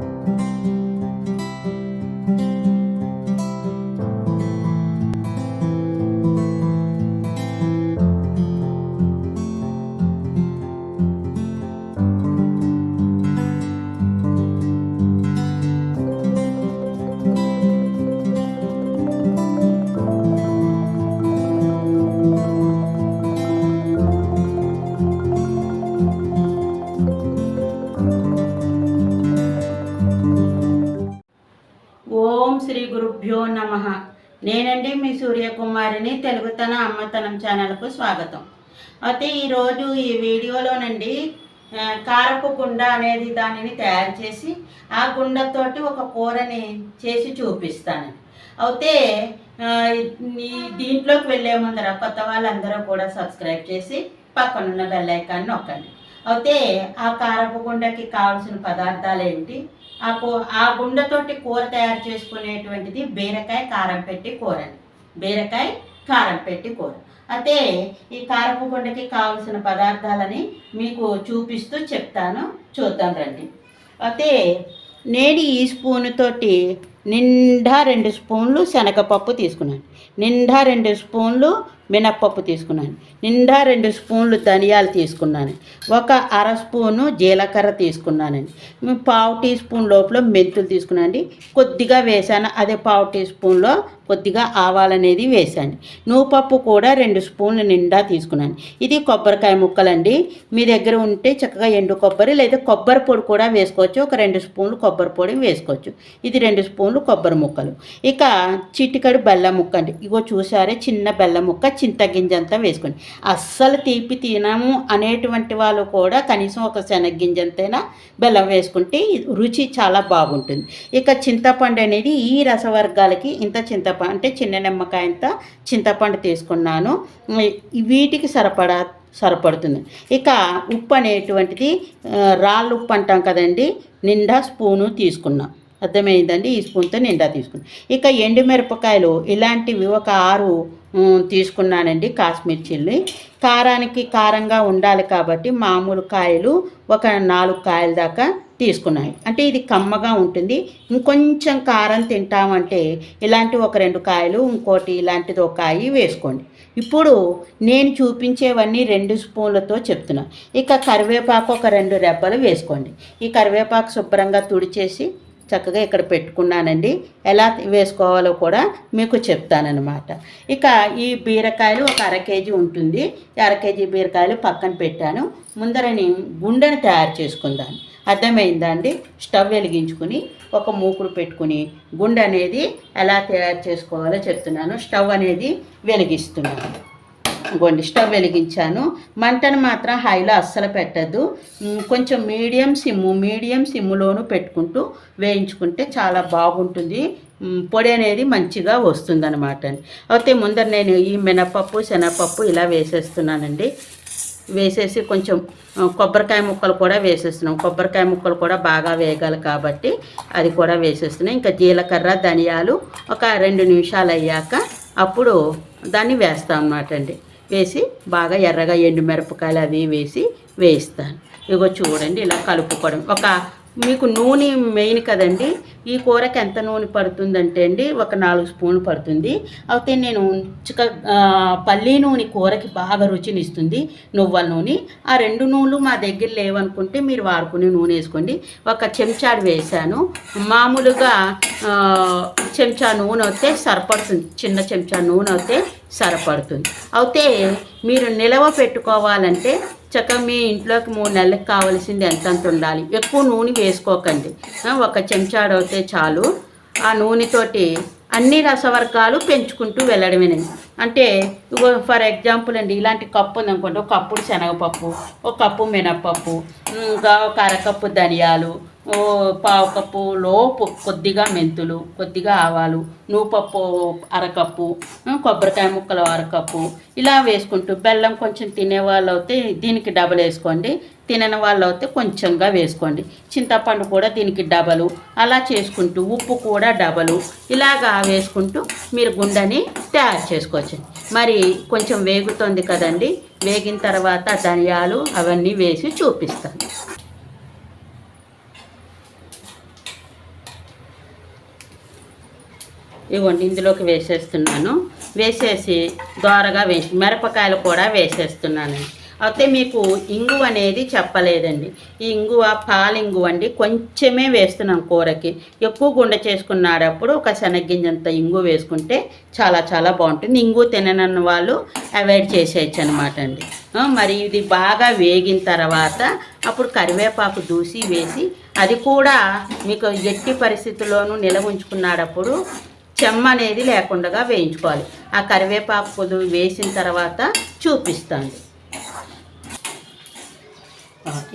ఓం గురుభ్యో నమ. నేనండి మీ సూర్యకుమారిని తెలుగుతన అమ్మతనం ఛానల్కు స్వాగతం. అయితే ఈరోజు ఈ వీడియోలోనండి కారపు గుండ అనేది దానిని తయారు చేసి ఆ గుండతోటి ఒక కూరని చేసి చూపిస్తాను. అయితే ఈ దీంట్లోకి వెళ్ళే ముందర కొత్త వాళ్ళందరూ కూడా సబ్స్క్రైబ్ చేసి పక్కనున్న బెల్ ఐకాన్ నొక్కండి. అయితే ఆ కారపు గుండెకి కావాల్సిన పదార్థాలు ఏంటి? ఆ కూ ఆ గుండెతోటి కూర తయారు చేసుకునేటువంటిది బీరకాయ కారం పెట్టి కూర బీరకాయ కారం పెట్టి కూర. అయితే ఈ కారపు గుండెకి కావలసిన పదార్థాలని మీకు చూపిస్తూ చెప్తాను. చూద్దాం రండి. అయితే నేను ఈ స్పూన్ తోటి నిండా రెండు స్పూన్లు శనగపప్పు తీసుకున్నాను. నిండా రెండు స్పూన్లు మినప్పప్పు తీసుకున్నాను. నిండా రెండు స్పూన్లు ధనియాలు తీసుకున్నాను. ఒక అర స్పూను జీలకర్ర తీసుకున్నానండి పావు టీ స్పూన్ లోపల మెంతులు తీసుకున్నానండి కొద్దిగా వేసాను. అదే పావు టీ స్పూన్లో కొద్దిగా ఆవాలనేది వేసాను నువ్వుపప్పు కూడా రెండు స్పూన్లు నిండా తీసుకున్నాను. ఇది కొబ్బరికాయ ముక్కలండి. మీ దగ్గర ఉంటే చక్కగా ఎండు కొబ్బరి లేదా కొబ్బరి పొడి కూడా వేసుకోవచ్చు. ఒక రెండు స్పూన్లు కొబ్బరి పొడి వేసుకోవచ్చు. ఇది రెండు స్పూన్లు కొబ్బరి ముక్కలు. ఇక చిటికడు బెల్లం ముక్క అండి. ఇగో చూసారే చిన్న బెల్లం ముక్క చింతగింజ అంతా వేసుకోండి. అస్సలు తీపి తినము అనేటువంటి వాళ్ళు కూడా కనీసం ఒక శనగ్గింజంతైనా బెల్లం వేసుకుంటే రుచి చాలా బాగుంటుంది. ఇక చింతపండు అనేది ఈ రసవర్గాలకి ఇంత చింతపండు అంటే చిన్న నిమ్మకాయంతో చింతపండు తీసుకున్నాను. వీటికి సరిపడా సరిపడుతుంది. ఇక ఉప్పు అనేటువంటిది రాళ్ళు ఉప్పు అంటాం కదండి నిండా స్పూను తీసుకున్నాం. అర్థమైందండి? ఈ స్పూన్తో నిండా తీసుకున్నాం. ఇక ఎండుమిరపకాయలు ఇలాంటివి ఒక ఆరు తీసుకున్నానండి కాశ్మీర్ చిల్లి. కారానికి కారంగా ఉండాలి కాబట్టి మామూలు కాయలు ఒక నాలుగు కాయల దాకా తీసుకున్నాయి. అంటే ఇది కమ్మగా ఉంటుంది. ఇంకొంచెం కారం తింటామంటే ఇలాంటి ఒక రెండు కాయలు ఇంకోటి ఇలాంటిది ఒక కాయ వేసుకోండి. ఇప్పుడు నేను చూపించేవన్నీ రెండు స్పూన్లతో చెప్తున్నా. ఇక కరివేపాకు ఒక రెండు రెబ్బలు వేసుకోండి. ఈ కరివేపాకు శుభ్రంగా తుడిచేసి చక్కగా ఇక్కడ పెట్టుకున్నానండి. ఎలా వేసుకోవాలో కూడా మీకు చెప్తానన్నమాట. ఇక ఈ బీరకాయలు ఒక అర కేజీ ఉంటుంది. అర కేజీ బీరకాయలు పక్కన పెట్టాను. ముందరని గుండెని తయారు చేసుకుందాను అర్థమైందా అండి? స్టవ్ వెలిగించుకుని ఒక మూకుడు పెట్టుకుని గుండె అనేది ఎలా తయారు చేసుకోవాలో చెప్తున్నాను. స్టవ్ అనేది వెలిగిస్తున్నాను. ఇదిగోండి స్టవ్ వెలిగించాను. మంటను మాత్రం హైలో అస్సలు పెట్టద్దు. కొంచెం మీడియం సిమ్ము మీడియం సిమ్ములోనూ పెట్టుకుంటూ వేయించుకుంటే చాలా బాగుంటుంది. పొడి అనేది మంచిగా వస్తుంది అనమాట అయితే ముందర నేను ఈ మినపప్పు శనగపప్పు ఇలా వేసేస్తున్నానండి. వేసేసి కొంచెం కొబ్బరికాయ ముక్కలు కూడా వేసేస్తున్నాం. కొబ్బరికాయ ముక్కలు కూడా బాగా వేగాలి కాబట్టి అది కూడా వేసేస్తున్నాం. ఇంకా జీలకర్ర ధనియాలు ఒక రెండు నిమిషాలు అయ్యాక అప్పుడు దాన్ని వేస్తాం అన్నమాట అండి. వేసి బాగా ఎర్రగా ఎండు మిరపకాయలు అవి వేసి వేయిస్తాను. ఇగో చూడండి ఇలా కలుపుకోవడం. ఒక మీకు నూనె మెయిన్ కదండి. ఈ కూరకి ఎంత నూనె పడుతుందంటే అండి ఒక నాలుగు స్పూన్లు పడుతుంది. అయితే నేను చిక పల్లీ నూనె కూరకి బాగా రుచిని ఇస్తుంది నువ్వుల నూనె. ఆ రెండు నూనెలు మా దగ్గర లేవనుకుంటే మీరు వాడుకునే నూనె వేసుకోండి. ఒక చెంచాడు వేసాను మామూలుగా చెంచా నూనె అయితే సరిపడుతుంది. చిన్న చెంచా నూనె అయితే సరిపడుతుంది. అయితే మీరు నిలవ పెట్టుకోవాలంటే చక్కగా మీ ఇంట్లోకి మూడు నెలలకు కావాల్సింది ఎంతంత ఉండాలి? ఎక్కువ నూనె వేసుకోకండి. ఒక చెంచాడు అవుతే చాలు. ఆ నూనెతోటి అన్ని రసవర్గాలు పెంచుకుంటూ వెళ్ళడమేనండి. అంటే ఫర్ ఎగ్జాంపుల్ అండి ఇలాంటి కప్పు ఉందనుకోండి ఒక కప్పుడు శనగపప్పు ఒక కప్పు మినప్పప్పు ఇంకా ఒక అరకప్పు ధనియాలు పావు కప్పు లోపు కొద్దిగా మెంతులు కొద్దిగా ఆవాలు నూపప్పు అరకప్పు కొబ్బరికాయ ముక్కలు అరకప్పు ఇలా వేసుకుంటూ బెల్లం కొంచెం తినే వాళ్ళు అయితే దీనికి డబల్ వేసుకోండి. తినని వాళ్ళు అయితే కొంచెంగా వేసుకోండి. చింతపండు కూడా దీనికి డబలు. అలా చేసుకుంటూ ఉప్పు కూడా డబలు. ఇలాగా వేసుకుంటూ మీరు గుండెని తయారు చేసుకోవచ్చు. మరి కొంచెం వేగుతుంది కదండి. వేగిన తర్వాత ధనియాలు అవన్నీ వేసి చూపిస్తాను. ఇవ్వండి ఇందులోకి వేసేస్తున్నాను. వేసేసి దోరగా వేసి మిరపకాయలు కూడా వేసేస్తున్నాను. అయితే మీకు ఇంగువ అనేది చెప్పలేదండి. ఈ ఇంగువ పాలింగువ అండి కొంచెమే వేస్తున్నాం కూరకి. ఎక్కువ గుండె చేసుకున్నాడప్పుడు ఒక శనగ్గింజంత ఇంగు వేసుకుంటే చాలా చాలా బాగుంటుంది. ఇంగు తిననన్న వాళ్ళు అవాయిడ్ చేసేయచ్చు అనమాట అండి మరి ఇది బాగా వేగిన తర్వాత అప్పుడు కరివేపాకు దూసి వేసి అది కూడా మీకు ఎట్టి పరిస్థితుల్లోనూ నిలవ ఉంచుకున్నాడప్పుడు చెమ్మ అనేది లేకుండా వేయించుకోవాలి. ఆ కరివేపాకు పొదు వేసిన తర్వాత చూపిస్తాను.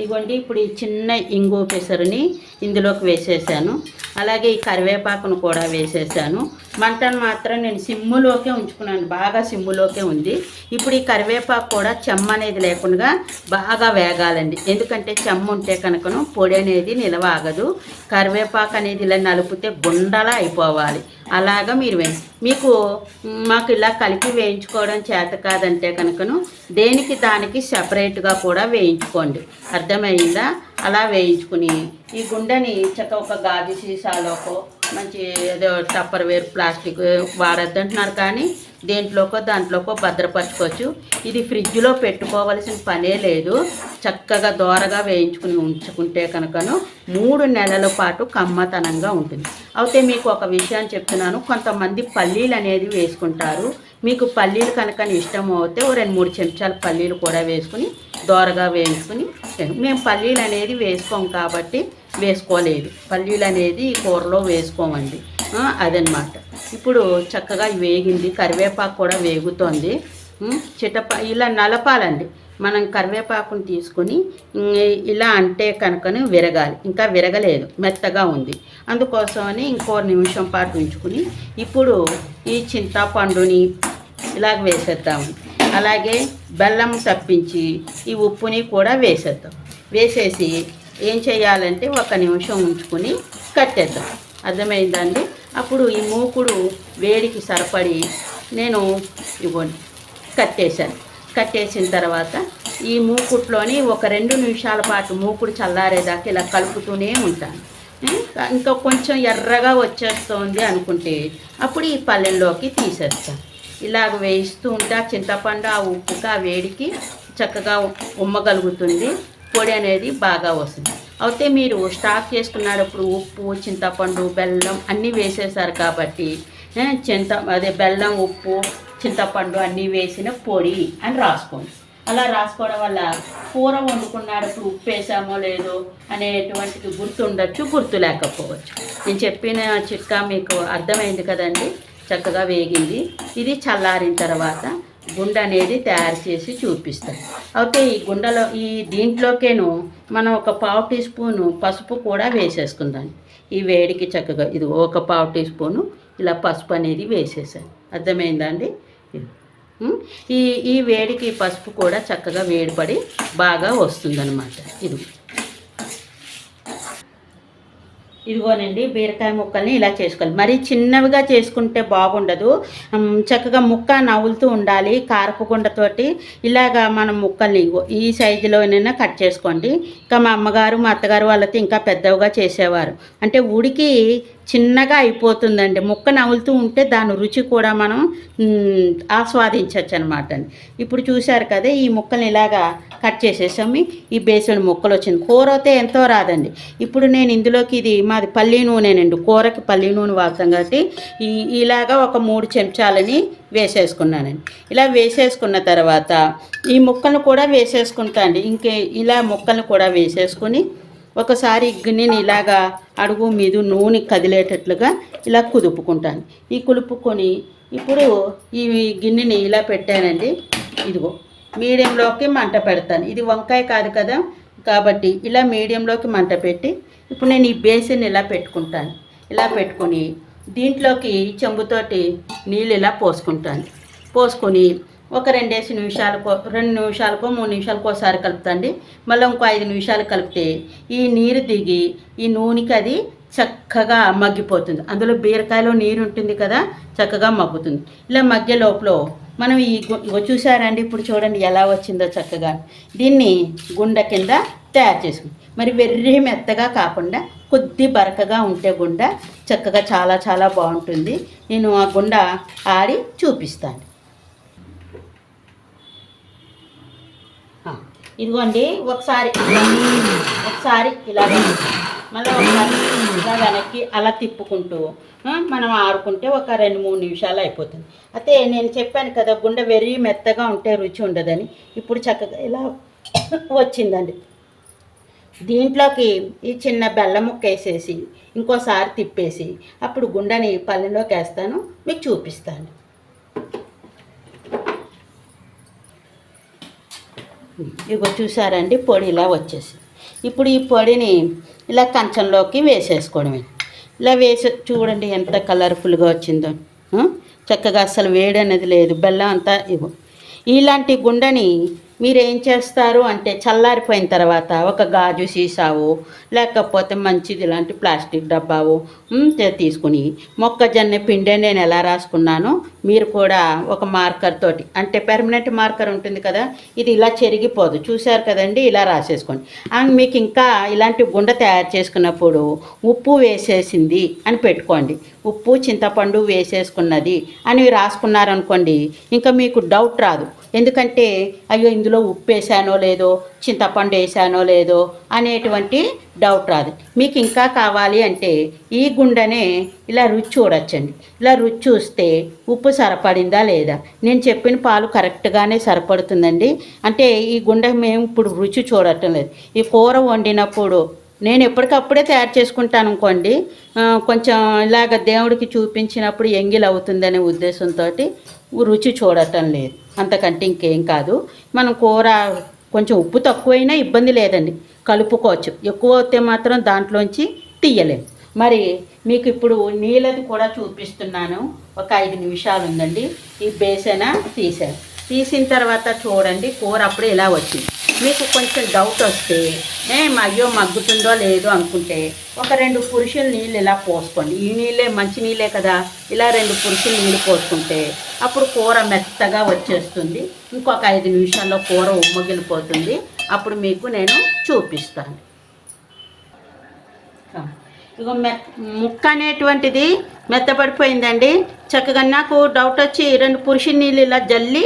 ఇగోండి ఇప్పుడు ఈ చిన్న ఇంగు పెసరుని ఇందులోకి వేసేసాను. అలాగే ఈ కరివేపాకును కూడా వేసేసాను. మంటను మాత్రం నేను సిమ్ములోకే ఉంచుకున్నాను బాగా సిమ్ములోకే ఉంది. ఇప్పుడు ఈ కరివేపాకు కూడా చెమ్మ అనేది లేకుండా బాగా వేగాలండి. ఎందుకంటే చెమ్మ ఉంటే కనుకను పొడి అనేది నిలవ ఆగదు. కరివేపాకు అనేది ఇలా నలిపితే గుండలా అయిపోవాలి. అలాగా మీరు వే మీకు మాకు ఇలా కలిపి వేయించుకోవడం చేత కాదంటే కనుకను దేనికి దానికి సపరేట్గా కూడా వేయించుకోండి. అర్థమైందా? అలా వేయించుకుని ఈ గుండెని చక్క ఒక గాజు సీసాలోకో మంచి ఏదో టప్పర్ వేర్ ప్లాస్టిక్ వాడద్దంటున్నారు కానీ దేంట్లోకో దాంట్లోకో భద్రపరచుకోవచ్చు. ఇది ఫ్రిడ్జ్లో పెట్టుకోవాల్సిన పనే లేదు. చక్కగా దోరగా వేయించుకుని ఉంచుకుంటే కనుకను మూడు నెలల పాటు కమ్మతనంగా ఉంటుంది. అయితే మీకు ఒక విషయాన్ని చెప్తున్నాను. కొంతమంది పల్లీలు అనేది వేసుకుంటారు. మీకు పల్లీలు కనుక ఇష్టం అవుతే ఓ రెండు మూడు చెంచాలు పల్లీలు కూడా వేసుకుని దోరగా వేయించుకుని మేము పల్లీలు అనేది వేసుకోం కాబట్టి వేసుకోలేదు. పల్లీలు అనేది ఈ కూరలో వేసుకోమండి. అదనమాట. ఇప్పుడు చక్కగా వేగింది. కరివేపాకు కూడా వేగుతోంది. చిటప ఇలా నలపాలండి. మనం కరివేపాకుని తీసుకొని ఇలా అంటే కనుకను విరగాలి. ఇంకా విరగలేదు. మెత్తగా ఉంది. అందుకోసమని ఇంకో నిమిషం పాటు ఉంచుకుని ఇప్పుడు ఈ చింతపండుని ఇలాగ వేసేద్దాము అలాగే బెల్లం తప్పించి ఈ ఉప్పుని కూడా వేసేద్దాం. వేసేసి ఏం చేయాలంటే ఒక నిమిషం ఉంచుకుని కట్టేద్దాం. అర్థమైందండి? అప్పుడు ఈ మూకుడు వేడికి సరిపడి నేను ఇవ్వండి. కట్టేశాను. కట్టేసిన తర్వాత ఈ మూకుట్లోని ఒక రెండు నిమిషాల పాటు మూకుడు చల్లారేదాకా ఇలా కలుపుతూనే ఉంటాను. ఇంకా- కొంచెం ఎర్రగా వచ్చేస్తుంది అనుకుంటే అప్పుడు ఈ పల్లెల్లోకి తీసేస్తాను ఇలాగ వేయిస్తూ ఉంటే ఆ చింతపండు ఆ ఉప్పుకి ఆ వేడికి చక్కగా ఉమ్మగలుగుతుంది. పొడి అనేది బాగా వస్తుంది. అయితే మీరు స్టాక్ చేసుకున్నప్పుడు ఉప్పు చింతపండు బెల్లం అన్నీ వేసేసారు కాబట్టి చింత అదే బెల్లం ఉప్పు చింతపండు అన్నీ వేసిన పొడి అని రాసుకోండి. అలా రాసుకోవడం వల్ల కూర వండుకున్నప్పుడు ఉప్పు వేసామో లేదో అనేటువంటిది గుర్తుండొచ్చు గుర్తు లేకపోవచ్చు. నేను చెప్పిన చిట్కా మీకు అర్థమైంది కదండి? చక్కగా వేగింది. ఇది చల్లారిన తర్వాత గుండె అనేది తయారు చేసి చూపిస్తాను. అయితే ఈ గుండెలో ఈ దీంట్లోకేను మనం ఒక పావు టీ స్పూను పసుపు కూడా వేసేసుకుందాం. ఈ వేడికి చక్కగా ఇది ఒక పావు టీ స్పూను ఇలా పసుపు అనేది వేసేసాను. అర్థమైందా అండి? ఈ ఈ వేడికి పసుపు కూడా చక్కగా వేడిపడి బాగా వస్తుందన్నమాట. ఇది ఇదిగోనండి బీరకాయ ముక్కల్ని ఇలా చేసుకోవాలి. మరీ చిన్నవిగా చేసుకుంటే బాగుండదు. చక్కగా ముక్క నవ్వులుతూ ఉండాలి. కారపగుండతోటి ఇలాగా మనం ముక్కల్ని ఈ సైజులోనైనా కట్ చేసుకోండి. ఇంకా మా అమ్మగారు మా అత్తగారు వాళ్ళతో ఇంకా పెద్దవిగా చేసేవారు. అంటే ఉడికి చిన్నగా అయిపోతుందండి. ముక్క నవ్వులుతూ ఉంటే దాని రుచి కూడా మనం ఆస్వాదించవచ్చు అనమాట అండి. ఇప్పుడు చూశారు కదా ఈ ముక్కల్ని ఇలాగా కట్ చేసేసాము ఈ బేసన్ ముక్కలు వచ్చింది. కూర అయితే ఎంతో రాదండి. ఇప్పుడు నేను ఇందులోకి ఇది మాది పల్లి నూనెనండి. కూరకి పల్లి నూనె వాడతాం కాబట్టి ఈ ఇలాగా ఒక మూడు చెంచాలని వేసేసుకున్నానండి. ఇలా వేసేసుకున్న తర్వాత ఈ ముక్కలను కూడా వేసేసుకుంటా అండి. ఇంకే ఇలా ముక్కలను కూడా వేసేసుకుని ఒకసారి గిన్నెని ఇలాగా అడుగు మీద నూనె కదిలేటట్లుగా ఇలా కుదుపుకుంటాను. ఈ కులుపుకొని ఇప్పుడు ఈ గిన్నెని ఇలా పెట్టానండి. ఇదిగో మీడియంలోకి మంట పెడతాను. ఇది వంకాయ కాదు కదా? కాబట్టి ఇలా మీడియంలోకి మంట పెట్టి ఇప్పుడు నేను ఈ బేసిన్ ఇలా పెట్టుకుంటాను. ఇలా పెట్టుకొని దీంట్లోకి చెంబుతోటి నీళ్ళు ఇలా పోసుకుంటాను. పోసుకొని ఒక రెండేసి నిమిషాలకో రెండు నిమిషాలకో మూడు నిమిషాలకో ఒకసారి కలుపుతండి. మళ్ళీ ఇంకో ఐదు నిమిషాలు కలిపితే ఈ నీరు దిగి ఈ నూనెకి అది చక్కగా మగ్గిపోతుంది. అందులో బీరకాయలో నీరు ఉంటుంది కదా చక్కగా మగ్గుతుంది. ఇలా మగ్గే లోపల మనం ఈ గు- చూసారండి? ఇప్పుడు చూడండి ఎలా వచ్చిందో చక్కగా. దీన్ని గుండ కింద తయారు చేసుకుంది. మరి వెర్రి మెత్తగా కాకుండా కొద్ది బరకగా ఉంటే గుండ చక్కగా చాలా చాలా బాగుంటుంది. నేను ఆ గుండ ఆడి చూపిస్తాను ఆ, ఇదిగోండి ఒకసారి ఒకసారి ఇలా మళ్ళీ ఒకసారి ఇలా వెనక్కి అలా తిప్పుకుంటూ మనం ఆడుకుంటే ఒక రెండు మూడు నిమిషాలు అయిపోతుంది. అయితే నేను చెప్పాను కదా గుండె వెర్రి మెత్తగా ఉంటే రుచి ఉండదని ఇప్పుడు చక్కగా ఇలా వచ్చిందండి. దీంట్లోకి ఈ చిన్న బెల్లం ముక్క వేసేసి ఇంకోసారి తిప్పేసి అప్పుడు గుండెని పల్లెలోకి వేస్తాను మీకు చూపిస్తాను. ఇగో చూసారండి పొడి ఇలా వచ్చేసి ఇప్పుడు ఈ పొడిని ఇలా కంచంలోకి వేసేసుకోవడమే. ఇలా వేసే చూడండి ఎంత కలర్ఫుల్గా వచ్చిందో. చక్కగా అసలు వేడి అనేది లేదు బెల్లం అంతా ఇగో. ఇలాంటి గుండెని మీరు ఏం చేస్తారు అంటే చల్లారిపోయిన తర్వాత ఒక గాజు సీసావు లేకపోతే మంచిది ఇలాంటి ప్లాస్టిక్ డబ్బావు తీసుకుని మొక్కజొన్న పిండి నేను ఎలా రాసుకున్నానో మీరు కూడా ఒక మార్కర్ తోటి అంటే పెర్మనెంట్ మార్కర్ ఉంటుంది కదా ఇది ఇలా చెరిగిపోదు. చూశారు కదండి ఇలా రాసేసుకోండి. మీకు ఇంకా ఇలాంటి గుండ తయారు చేసుకున్నప్పుడు ఉప్పు వేసేసింది అని పెట్టుకోండి. ఉప్పు చింతపండు వేసేసుకున్నది అని రాసుకున్నారనుకోండి ఇంకా మీకు డౌట్ రాదు. ఎందుకంటే అయ్యో ఇందులో ఉప్పు వేసానో లేదో చింతపండు వేసానో లేదో అనేటువంటి డౌట్ రాదు. మీకు ఇంకా కావాలి అంటే ఈ గుండెనే ఇలా రుచి చూడొచ్చండి. ఇలా రుచి చూస్తే ఉప్పు సరిపడిందా లేదా? నేను చెప్పిన పాలు కరెక్ట్గానే సరిపడుతుందండి. అంటే ఈ గుండె మేము ఇప్పుడు రుచి చూడటం లేదు. ఈ కూర వండినప్పుడు నేను ఎప్పటికప్పుడే తయారు చేసుకుంటాను అనుకోండి కొంచెం ఇలాగ దేవుడికి చూపించినప్పుడు ఎంగిల్ అవుతుందనే ఉద్దేశంతో రుచి చూడటం లేదు. అంతకంటే ఇంకేం కాదు. మనం కూర కొంచెం ఉప్పు తక్కువైనా ఇబ్బంది లేదండి. కలుపుకోవచ్చు. ఎక్కువ అయితే మాత్రం దాంట్లోంచి తీయలేము మరి మీకు ఇప్పుడు నీళ్ళది కూడా చూపిస్తున్నాను. ఒక ఐదు నిమిషాలు ఉందండి. ఈ బేసన తీసాను తీసిన తర్వాత చూడండి. కూర అప్పుడు ఇలా వచ్చింది. మీకు కొంచెం డౌట్ వస్తే ఏ అయ్యో మగ్గుతుందో లేదో అనుకుంటే ఒక రెండు పురుషుల నీళ్ళు ఇలా పోసుకోండి. ఈ నీళ్ళే మంచి నీళ్ళే కదా. ఇలా రెండు పురుషుల నీళ్ళు పోసుకుంటే అప్పుడు కూర మెత్తగా వచ్చేస్తుంది. ఇంకొక ఐదు నిమిషాల్లో కూర ఉమ్మగిలిపోతుంది. అప్పుడు మీకు నేను చూపిస్తాను. ఇక మె ముక్క అనేటువంటిది మెత్తపడిపోయిందండి. చక్కగా నాకు డౌట్ వచ్చి రెండు పురుషుల నీళ్ళు ఇలా జల్లి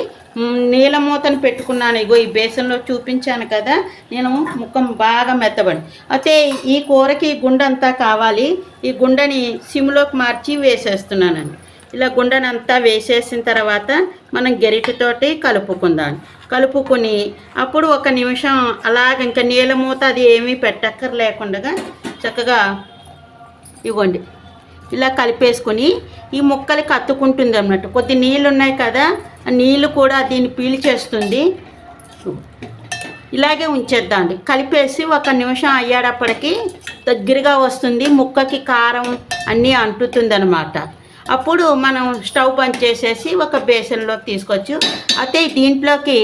నీళ్ళ మూతను పెట్టుకున్నాను. ఇగో ఈ బేసన్లో చూపించాను కదా నేను ముఖం బాగా మెత్తబడి. అయితే ఈ కూరకి గుండంతా గుండె అంతా కావాలి. ఈ గుండెని సిమ్లోకి మార్చి వేసేస్తున్నానండి. ఇలా గుండెనంతా వేసేసిన తర్వాత మనం గెరిటితోటి కలుపుకుందాం. కలుపుకొని అప్పుడు ఒక నిమిషం అలాగ ఇంకా నీళ్ళ మూత అది ఏమీ పెట్టక్కర్లేకుండా చక్కగా ఇవ్వండి. ఇలా కలిపేసుకొని ఈ ముక్కలకి అత్తుకుంటుంది అన్నమాట కొద్ది నీళ్ళు ఉన్నాయి కదా నీళ్ళు కూడా దీన్ని పీల్చేస్తుంది ఇలాగే ఉంచేద్దాండి కలిపేసి ఒక నిమిషం అయ్యేటప్పటికి దగ్గరగా వస్తుంది ముక్కకి కారం అన్నీ అంటుతుంది అనమాట అప్పుడు మనం స్టవ్ బంద్ చేసేసి ఒక బేసన్లోకి తీసుకోవచ్చు. అయితే దీంట్లోకి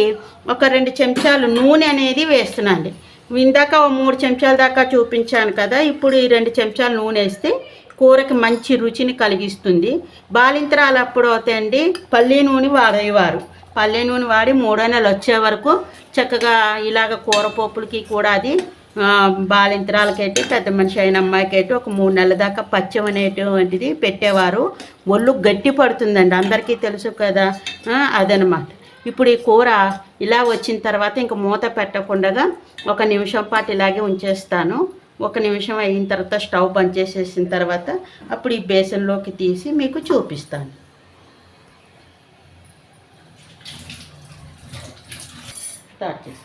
ఒక రెండు చెంచాలు నూనె అనేది వేస్తున్నాండి ఇందాక మూడు చెంచాల దాకా చూపించాను కదా ఇప్పుడు ఈ రెండు చెంచాలు నూనె వేస్తే కూరకి మంచి రుచిని కలిగిస్తుంది. బాలింతరాలు అప్పుడు అవుతాయండి పల్లీ నూనె వాడేవారు. పల్లె నూనె వాడి మూడో నెలలు వచ్చే వరకు చక్కగా ఇలాగ కూర పోపులకి కూడా అది బాలింతరాలకైతే పెద్ద మనిషి అయిన అమ్మాయికైతే ఒక మూడు నెలల దాకా పచ్చం అనేటువంటిది పెట్టేవారు. ఒళ్ళు గట్టి పడుతుందండి అందరికీ తెలుసు కదా అదనమాట. ఇప్పుడు ఈ కూర ఇలా వచ్చిన తర్వాత ఇంక మూత పెట్టకుండా ఒక నిమిషం పాటు ఇలాగే ఉంచేస్తాను. ఒక నిమిషం అయిన తర్వాత స్టవ్ బంద్ చేసేసిన తర్వాత అప్పుడు ఈ బేసన్లోకి తీసి మీకు చూపిస్తాను. స్టార్ట్ చేసి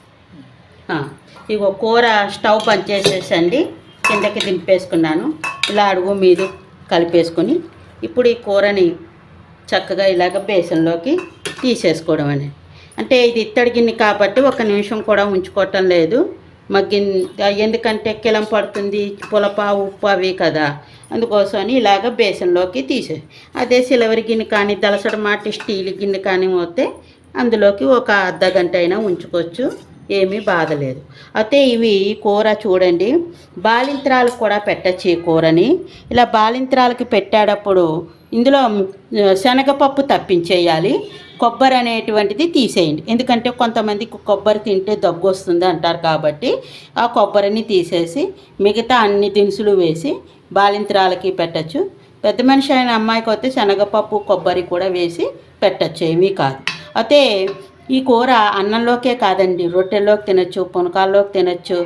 ఇగో కూర స్టవ్ బంద్ చేసేసండి. కిందకి దింపేసుకున్నాను. ఇలా అడుగు మీద కలిపేసుకొని ఇప్పుడు ఈ కూరని చక్కగా ఇలాగ బేసన్లోకి తీసేసుకోవడం అనేది. అంటే ఇది ఇత్తడి గిన్నె కాబట్టి ఒక నిమిషం కూడా ఉంచుకోవటం లేదు. మగ్గిన్ ఎందుకంటే కిలం పడుతుంది పులప ఉప్పు అవి కదా. అందుకోసమని ఇలాగ బేసన్లోకి తీసే. అదే సిల్వర్ గిన్నె కానీ దలసడ మాట స్టీల్ గిన్నె కానీ పోతే అందులోకి ఒక అర్ధ గంట అయినా ఉంచుకోవచ్చు. ఏమీ బాధ లేదు. అయితే ఇవి కూర చూడండి. బాలింత్రాలకు కూడా పెట్టచ్చు ఈ కూరని. ఇలా బాలింత్రాలకి పెట్టేటప్పుడు ఇందులో శనగపప్పు తప్పించేయాలి. కొబ్బరి అనేటువంటిది తీసేయండి. ఎందుకంటే కొంతమందికి కొబ్బరి తింటే దగ్గు వస్తుంది అంటారు కాబట్టి ఆ కొబ్బరిని తీసేసి మిగతా అన్ని దినుసులు వేసి బాలింత్రాలకి పెట్టచ్చు. పెద్ద మనిషి అయిన అమ్మాయికి అయితే శనగపప్పు కొబ్బరి కూడా వేసి పెట్టచ్చు ఏమీ కాదు. అయితే ఈ కూర అన్నంలోకే కాదండి రొట్టెల్లోకి తినచ్చు పునకాల్లోకి తినచ్చు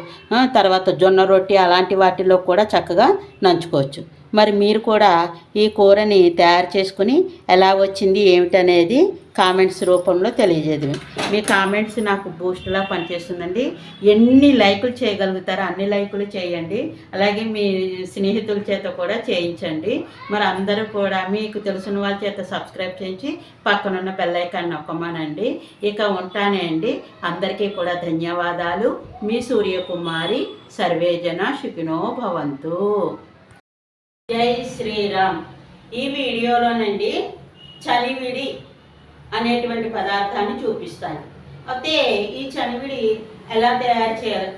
తర్వాత జొన్న రొట్టె అలాంటి వాటిలో కూడా చక్కగా నంచుకోవచ్చు. మరి మీరు కూడా ఈ కూరని తయారు చేసుకుని ఎలా వచ్చింది ఏమిటనేది కామెంట్స్ రూపంలో తెలియజేది మీ కామెంట్స్ నాకు బూస్ట్లా పనిచేస్తుందండి. ఎన్ని లైకులు చేయగలుగుతారో అన్ని లైకులు చేయండి. అలాగే మీ స్నేహితుల చేత కూడా చేయించండి. మరి అందరూ కూడా మీకు తెలిసిన వాళ్ళ చేత సబ్స్క్రైబ్ చేయించి పక్కనున్న బెల్లైకాన్ని నొక్కమానండి. ఇక ఉంటానే అండి. అందరికీ కూడా ధన్యవాదాలు. మీ సూర్యకుమారి సర్వేజన శుకినో భవంతు. జై శ్రీరామ్. ఈ వీడియోలోనండి చలివిడి అనేటువంటి పదార్థాన్ని చూపిస్తాను. అయితే ఈ చలివిడి ఎలా తయారు చేయాలి?